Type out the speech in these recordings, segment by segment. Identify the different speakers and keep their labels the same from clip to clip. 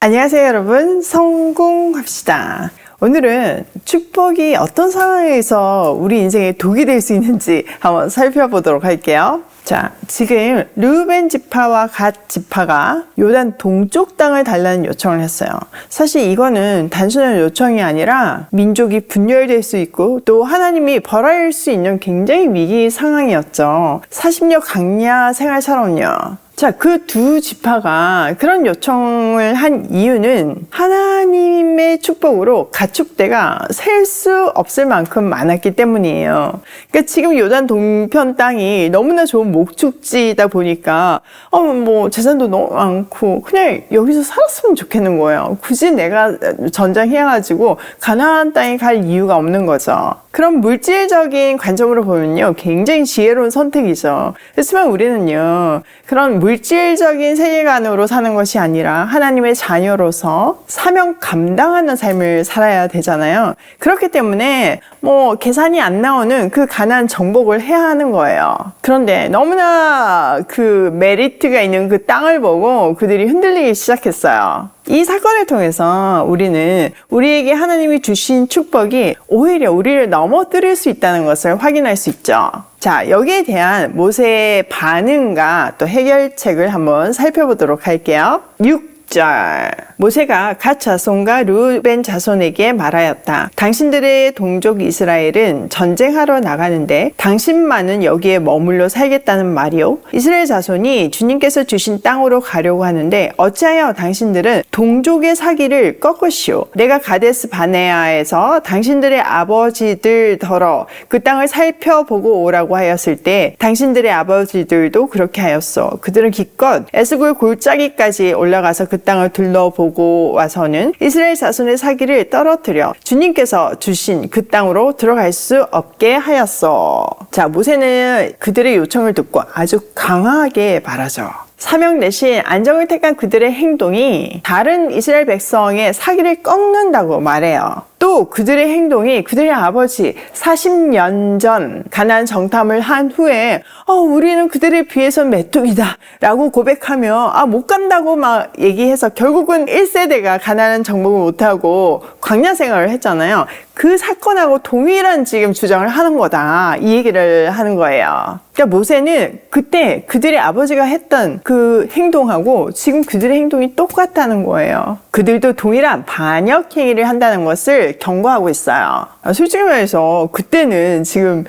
Speaker 1: 안녕하세요, 여러분. 성공합시다. 오늘은 축복이 어떤 상황에서 우리 인생에 독이 될 수 있는지 한번 살펴보도록 할게요. 자, 지금 루벤 지파와 갓 지파가 요단 동쪽 땅을 달라는 요청을 했어요. 사실 이거는 단순한 요청이 아니라 민족이 분열될 수 있고 또 하나님이 벌할 수 있는 굉장히 위기 상황이었죠. 40년 강야 생활처럼요. 자, 그 두 지파가 그런 요청을 한 이유는 하나님의 축복으로 가축대가 셀 수 없을 만큼 많았기 때문이에요. 그러니까 지금 요단 동편 땅이 너무나 좋은 목축지다 보니까 어, 뭐 재산도 너무 많고 그냥 여기서 살았으면 좋겠는 거예요. 굳이 내가 전장해가지고 가나안 땅에 갈 이유가 없는 거죠. 그럼 물질적인 관점으로 보면요. 굉장히 지혜로운 선택이죠. 그렇지만 우리는요. 그런 물질적인 세계관으로 사는 것이 아니라 하나님의 자녀로서 사명 감당하는 삶을 살아야 되잖아요. 그렇기 때문에 뭐 계산이 안 나오는 그 가난 정복을 해야 하는 거예요. 그런데 너무나 그 메리트가 있는 그 땅을 보고 그들이 흔들리기 시작했어요. 이 사건을 통해서 우리는 우리에게 하나님이 주신 축복이 오히려 우리를 넘어뜨릴 수 있다는 것을 확인할 수 있죠. 자, 여기에 대한 모세의 반응과 또 해결책을 한번 살펴보도록 할게요. 6 절 모세가 갓 자손과 루벤 자손에게 말하였다. 당신들의 동족 이스라엘은 전쟁하러 나가는데 당신만은 여기에 머물러 살겠다는 말이요. 이스라엘 자손이 주님께서 주신 땅으로 가려고 하는데 어찌하여 당신들은 동족의 사기를 꺾으시오. 내가 가데스 바네아에서 당신들의 아버지들 더러 그 땅을 살펴보고 오라고 하였을 때 당신들의 아버지들도 그렇게 하였어. 그들은 기껏 에스골 골짜기까지 올라가서 그 땅을 둘러보고 와서는 이스라엘 자손의 사기를 떨어뜨려 주님께서 주신 그 땅으로 들어갈 수 없게 하였어. 자, 모세는 그들의 요청을 듣고 아주 강하게 말하죠. 사명 대신 안정을 택한 그들의 행동이 다른 이스라엘 백성의 사기를 꺾는다고 말해요. 또 그들의 행동이 그들의 아버지 40년 전 가난 정탐을 한 후에 어, 우리는 그들에 비해서 메뚜기다 라고 고백하며 아, 못 간다고 막 얘기해서 결국은 1세대가 가난한 정복을 못하고 광야 생활을 했잖아요. 그 사건하고 동일한 지금 주장을 하는 거다. 이 얘기를 하는 거예요. 그러니까 모세는 그때 그들의 아버지가 했던 그 행동하고 지금 그들의 행동이 똑같다는 거예요. 그들도 동일한 반역 행위를 한다는 것을 경고하고 있어요. 솔직히 말해서 그때는 지금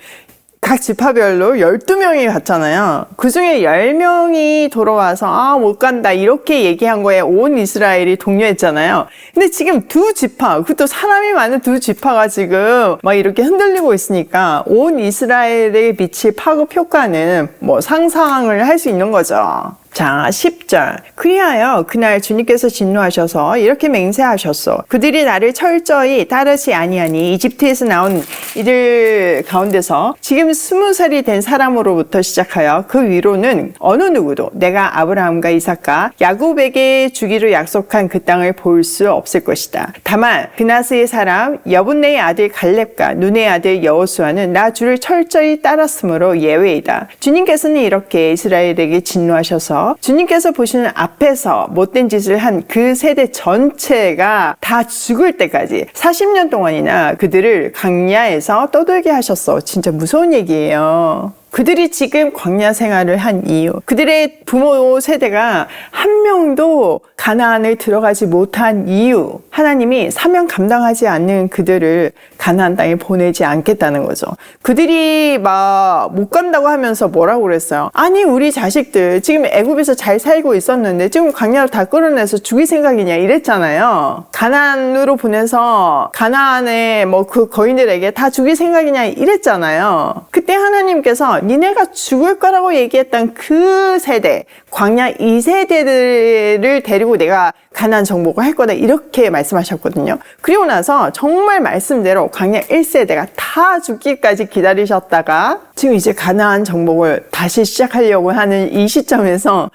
Speaker 1: 각 지파별로 12명이 갔잖아요. 그 중에 10명이 돌아와서, 아, 못 간다. 이렇게 얘기한 거에 온 이스라엘이 동요했잖아요. 근데 지금 두 지파, 그것도 사람이 많은 두 지파가 지금 막 이렇게 흔들리고 있으니까 온 이스라엘의 빛이 파급 효과는 뭐 상상을 할 수 있는 거죠. 자, 10절. 그리하여 그날 주님께서 진노하셔서 이렇게 맹세하셨어. 그들이 나를 철저히 따르지 아니하니 이집트에서 나온 이들 가운데서 지금 스무 살이 된 사람으로부터 시작하여 그 위로는 어느 누구도 내가 아브라함과 이삭과 야곱에게 주기로 약속한 그 땅을 볼 수 없을 것이다. 다만 그나스의 사람 여분네의 아들 갈렙과 눈의 아들 여호수아는 나 주를 철저히 따랐으므로 예외이다. 주님께서는 이렇게 이스라엘에게 진노하셔서 주님께서 보시는 앞에서 못된 짓을 한 그 세대 전체가 다 죽을 때까지 40년 동안이나 그들을 강야에서 떠들게 하셨어. 진짜 무서운 얘기예요. 그들이 지금 광야 생활을 한 이유, 그들의 부모 세대가 한 명도 가나안을 들어가지 못한 이유, 하나님이 사명 감당하지 않는 그들을 가나안 땅에 보내지 않겠다는 거죠. 그들이 막 못 간다고 하면서 뭐라고 그랬어요? 아니 우리 자식들 지금 애굽에서 잘 살고 있었는데 지금 광야를 다 끌어내서 죽일 생각이냐 이랬잖아요. 가나안으로 보내서 가나안의 뭐 그 거인들에게 다 죽일 생각이냐 이랬잖아요. 그때 하나님께서 니네가 죽을 거라고 얘기했던 그 세대, 광야 2세대들을 데리고 내가 가난 정복을 할 거다 이렇게 말씀하셨거든요. 그리고 나서 정말 말씀대로 광야 1세대가 다 죽기까지 기다리셨다가 지금 이제 가나안 정복을 다시 시작하려고 하는 이 시점에서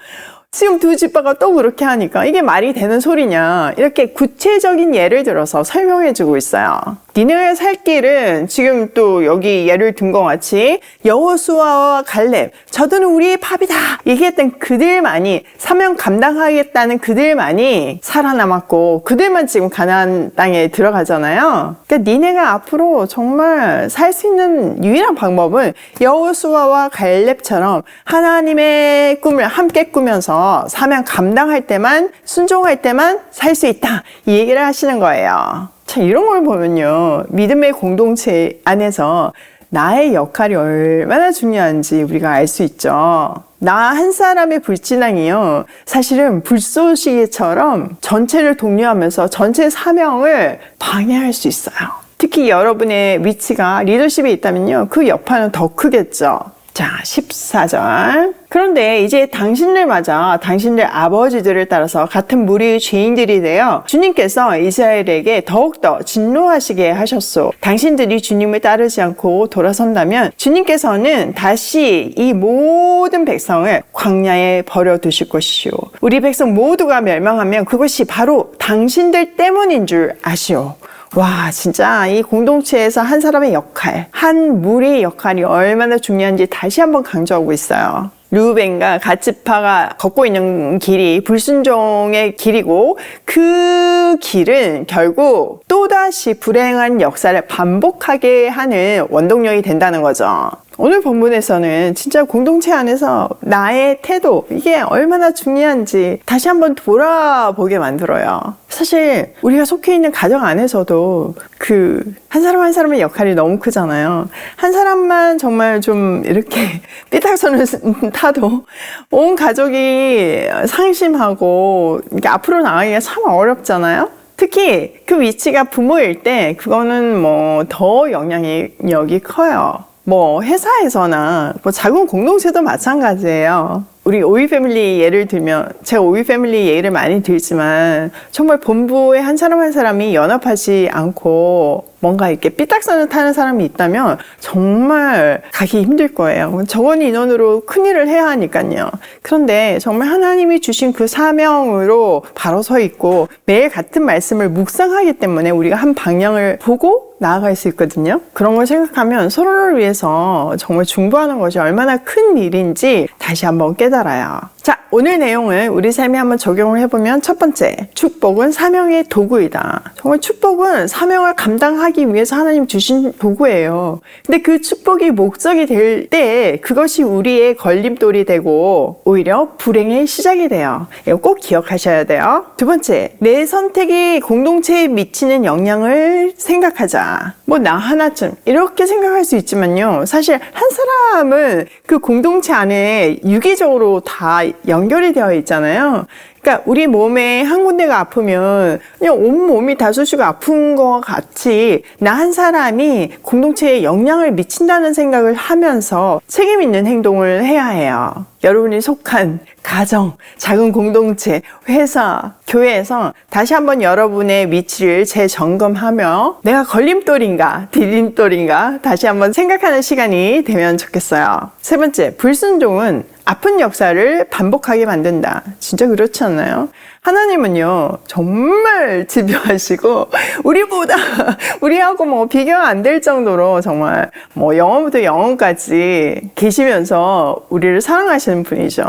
Speaker 1: 지금 두 집바가 또 그렇게 하니까 이게 말이 되는 소리냐 이렇게 구체적인 예를 들어서 설명해 주고 있어요. 니네가 살 길은 지금 또 여기 예를 든 것 같이 여호수아와 갈렙 저들은 우리의 밥이다 얘기했던 그들만이 사명 감당하겠다는 그들만이 살아남았고 그들만 지금 가나안 땅에 들어가잖아요. 그러니까 니네가 앞으로 정말 살 수 있는 유일한 방법은 여호수아와 갈렙처럼 하나님의 꿈을 함께 꾸면서 사명 감당할 때만 순종할 때만 살 수 있다 이 얘기를 하시는 거예요. 자 이런 걸 보면요 믿음의 공동체 안에서 나의 역할이 얼마나 중요한지 우리가 알 수 있죠. 나 한 사람의 불신앙이요. 사실은 불쏘시개처럼 전체를 독려하면서 전체 사명을 방해할 수 있어요. 특히 여러분의 위치가 리더십에 있다면요. 그 여파는 더 크겠죠. 자, 14절. 그런데 이제 당신들 맞아 당신들 아버지들을 따라서 같은 무리의 죄인들이 되어 주님께서 이스라엘에게 더욱더 진노하시게 하셨소. 당신들이 주님을 따르지 않고 돌아선다면 주님께서는 다시 이 모든 백성을 광야에 버려 두실 것이요. 우리 백성 모두가 멸망하면 그것이 바로 당신들 때문인 줄 아시오. 와, 진짜 이 공동체에서 한 사람의 역할, 한 무리의 역할이 얼마나 중요한지 다시 한번 강조하고 있어요. 루벤과 가츠파가 걷고 있는 길이 불순종의 길이고 그 길은 결국 또다시 불행한 역사를 반복하게 하는 원동력이 된다는 거죠. 오늘 본문에서는 진짜 공동체 안에서 나의 태도, 이게 얼마나 중요한지 다시 한번 돌아보게 만들어요. 사실 우리가 속해 있는 가정 안에서도 그 한 사람 한 사람의 역할이 너무 크잖아요. 한 사람만 정말 좀 이렇게 삐딱선을 타도 온 가족이 상심하고 이렇게 앞으로 나가기가 참 어렵잖아요. 특히 그 위치가 부모일 때 그거는 뭐 더 영향력이 커요. 뭐 회사에서나 뭐 작은 공동체도 마찬가지예요. 우리 오이 패밀리 예를 들면 제가 오이 패밀리 예를 많이 들지만 정말 본부의 한 사람 한 사람이 연합하지 않고 뭔가 이렇게 삐딱선을 타는 사람이 있다면 정말 가기 힘들 거예요. 적은 인원으로 큰 일을 해야 하니까요. 그런데 정말 하나님이 주신 그 사명으로 바로 서 있고 매일 같은 말씀을 묵상하기 때문에 우리가 한 방향을 보고 나아갈 수 있거든요. 그런 걸 생각하면 서로를 위해서 정말 중보하는 것이 얼마나 큰 일인지 다시 한번 깨달아요. 자, 오늘 내용을 우리 삶에 한번 적용을 해보면 첫 번째, 축복은 사명의 도구이다. 정말 축복은 사명을 감당하기 위해서 하나님 주신 도구예요. 근데 그 축복이 목적이 될 때 그것이 우리의 걸림돌이 되고 오히려 불행의 시작이 돼요. 이거 꼭 기억하셔야 돼요. 두 번째, 내 선택이 공동체에 미치는 영향을 생각하자. 뭐 나 하나쯤 이렇게 생각할 수 있지만요. 사실 한 사람은 그 공동체 안에 유기적으로 다 연결이 되어 있잖아요. 그러니까 우리 몸에 한 군데가 아프면 그냥 온 몸이 다 쑤시고 아픈 것 같이 나 한 사람이 공동체에 영향을 미친다는 생각을 하면서 책임 있는 행동을 해야 해요. 여러분이 속한 가정, 작은 공동체, 회사, 교회에서 다시 한번 여러분의 위치를 재점검하며 내가 걸림돌인가, 디딤돌인가 다시 한번 생각하는 시간이 되면 좋겠어요. 세 번째, 불순종은 아픈 역사를 반복하게 만든다. 진짜 그렇지 않나요? 하나님은요, 정말 집요하시고, 우리보다, 우리하고 뭐 비교가 안 될 정도로 정말 뭐 영원부터 영원까지 계시면서 우리를 사랑하시는 분이죠.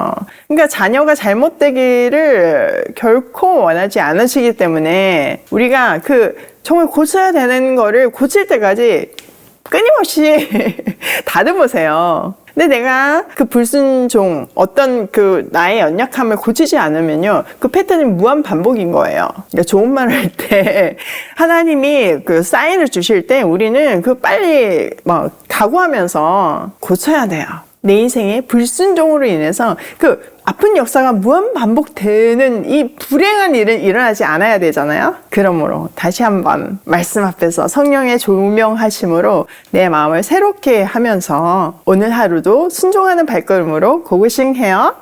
Speaker 1: 그러니까 자녀가 잘못되기를 결코 원하지 않으시기 때문에 우리가 그 정말 고쳐야 되는 거를 고칠 때까지 끊임없이 다듬으세요. 근데 내가 그 불순종, 어떤 그 나의 연약함을 고치지 않으면요. 그 패턴이 무한 반복인 거예요. 그러니까 좋은 말을 할 때 하나님이 그 사인을 주실 때 우리는 그 빨리 막 각오하면서 고쳐야 돼요. 내 인생의 불순종으로 인해서 그 아픈 역사가 무한 반복되는 이 불행한 일은 일어나지 않아야 되잖아요. 그러므로 다시 한번 말씀 앞에서 성령의 조명하심으로 내 마음을 새롭게 하면서 오늘 하루도 순종하는 발걸음으로 고고싱 해요.